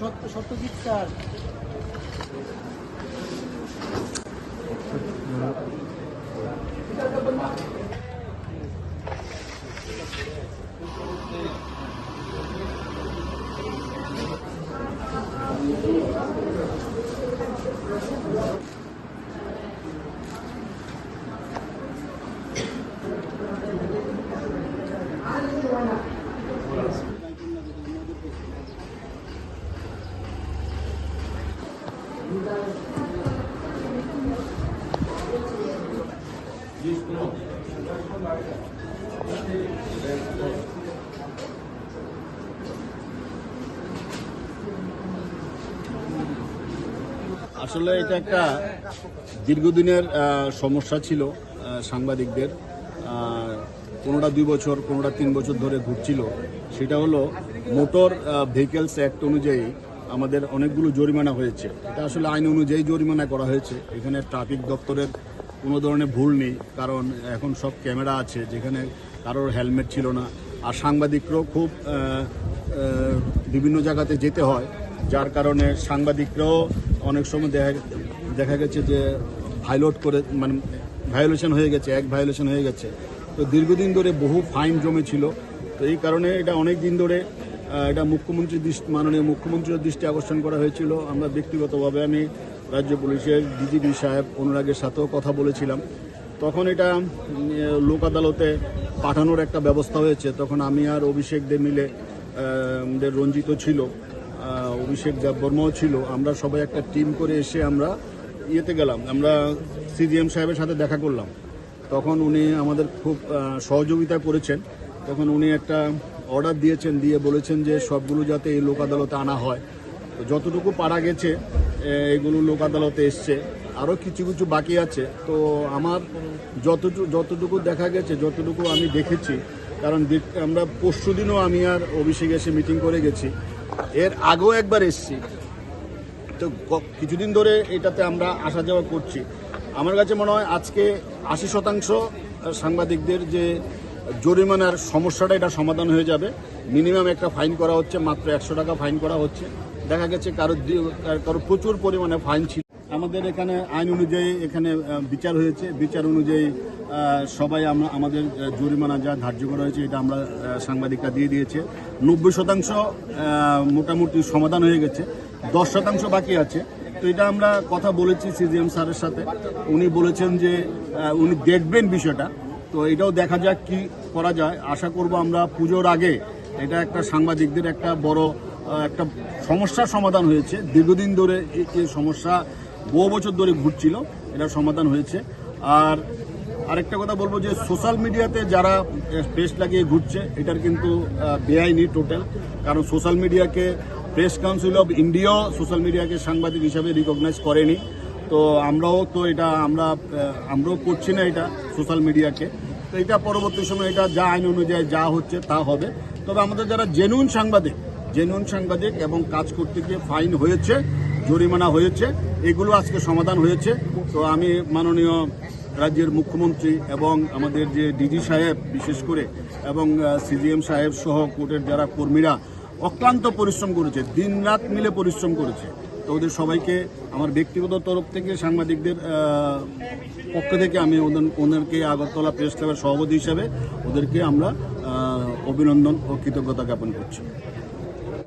সত্য সত্যজিৎ স্যার। আসলে এটা একটা দীর্ঘদিনের সমস্যা ছিল সাংবাদিকদের। কোনোটা দুই বছর, কোনোটা তিন বছর ধরে ঘুরছিল। সেটা হলো মোটর ভেহিকেলস অ্যাক্ট অনুযায়ী আমাদের অনেকগুলো জরিমানা হয়েছে। এটা আসলে আইন অনুযায়ী জরিমানা করা হয়েছে। এখানে ট্রাফিক দপ্তরের কোনো ধরনের ভুল নেই, কারণ এখন সব ক্যামেরা আছে যেখানে কারোর হেলমেট ছিল না। আর সাংবাদিকরাও খুব বিভিন্ন জায়গাতে যেতে হয়, যার কারণে সাংবাদিকরাও অনেক সময় দেখা দেখা গেছে যে ভাইলোট করে মানে ভায়োলেশন হয়ে গেছে, এক ভায়োলেশন হয়ে গেছে। তো দীর্ঘদিন ধরে বহু ফাইন জমেছিল। তো এই কারণে এটা অনেক দিন ধরে এটা মুখ্যমন্ত্রীর দৃষ্টি, মাননীয় মুখ্যমন্ত্রীর দৃষ্টি আকর্ষণ করা হয়েছিল। আমরা ব্যক্তিগতভাবে আমি রাজ্য পুলিশের ডিজিপি সাহেব অনুরাগের সাথেও কথা বলেছিলাম। তখন এটা লোক আদালতে পাঠানোর একটা ব্যবস্থা হয়েছে। তখন আমি আর অভিষেক দে মিলে রঞ্জিত ছিল অভিষেক দেববর্মাও ছিল। আমরা সবাই একটা টিম করে এসে আমরা ইয়েতে গেলাম। আমরা সিডিএম সাহেবের সাথে দেখা করলাম। তখন উনি আমাদের খুব সহযোগিতা করেছেন। তখন উনি একটা অর্ডার দিয়েছেন, দিয়ে বলেছেন যে সবগুলো যাতে এই লোক আদালতে আনা হয়। তো যতটুকু পারা গেছে এগুলো লোক আদালতে এসছে। আরও কিছু কিছু বাকি আছে। তো আমার যতটুকু যতটুকু দেখা গেছে, যতটুকু আমি দেখেছি, কারণ আমরা পরশু দিনও আমি আর অভিষেক এসে মিটিং করে গেছি। এর আগেও একবার এসছি। তো কিছুদিন ধরে এটাতে আমরা আসা যাওয়া করছি। আমার কাছে মনে হয় আজকে আশি শতাংশ সাংবাদিকদের যে জরিমানার সমস্যাটা, এটা সমাধান হয়ে যাবে। মিনিমাম একটা ফাইন করা হচ্ছে, মাত্র একশো টাকা ফাইন করা হচ্ছে। দেখা গেছে কারও কারও প্রচুর পরিমাণে ফাইন ছিল। আমাদের এখানে আইন অনুযায়ী এখানে বিচার হয়েছে। বিচার অনুযায়ী সবাই আমরা, আমাদের জরিমানা যা ধার্য করা হয়েছে, এটা আমরা সাংবাদিকরা দিয়ে দিয়েছে। নব্বই শতাংশ মোটামুটি সমাধান হয়ে গেছে। দশ শতাংশ বাকি আছে। তো এটা আমরা কথা বলেছি সিজিএম স্যারের সাথে। উনি বলেছেন যে উনি দেখবেন বিষয়টা। তো এটাও দেখা যাক কি করা যায়। আশা করব আমরা পুজোর আগে, এটা একটা সাংবাদিকদের একটা বড় একটা সমস্যার সমাধান হয়েছে। দীর্ঘদিন ধরে এই সমস্যা বহু বছর ধরে ঘুরছিল, এটা সমাধান হয়েছে। আর আরেকটা কথা বলব যে, সোশ্যাল মিডিয়াতে যারা প্রেস লাগিয়ে ঘুরছে, এটার কিন্তু বেআইনি টোটাল। কারণ সোশ্যাল মিডিয়াকে, প্রেস কাউন্সিল অফ ইন্ডিয়াও সোশ্যাল মিডিয়াকে সাংবাদিক হিসাবে রিকগনাইজ করেনি। তো আমরাও তো এটা, আমরা আমরাও করছি না এটা সোশ্যাল মিডিয়াকে। তো এটা পরবর্তী সময় এটা যা আইন অনুযায়ী যা হচ্ছে তা হবে। তবে আমাদের যারা জেনুইন সাংবাদিক জেনুইন সাংবাদিক এবং কাজ করতে গিয়ে ফাইন হয়েছে, জরিমানা হয়েছে, এগুলো আজকে সমাধান হয়েছে। তো আমি মাননীয় রাজ্যের মুখ্যমন্ত্রী এবং আমাদের যে ডিজি সাহেব, বিশেষ করে, এবং সিজিএম সাহেব সহ কোর্টের যারা কর্মীরা, অক্লান্ত পরিশ্রম করেছে দিন রাত মিলে পরিশ্রম করেছে। তো ওদের সবাইকে, আমার ব্যক্তিগত তরফ থেকে, সাংবাদিকদের পক্ষ থেকে আমি ওদের, ওদেরকে আগরতলা প্রেস ক্লাবের সভাপতি হিসাবে, ওদেরকে আমরা অভিনন্দন ও কৃতজ্ঞতা জ্ঞাপন করছি।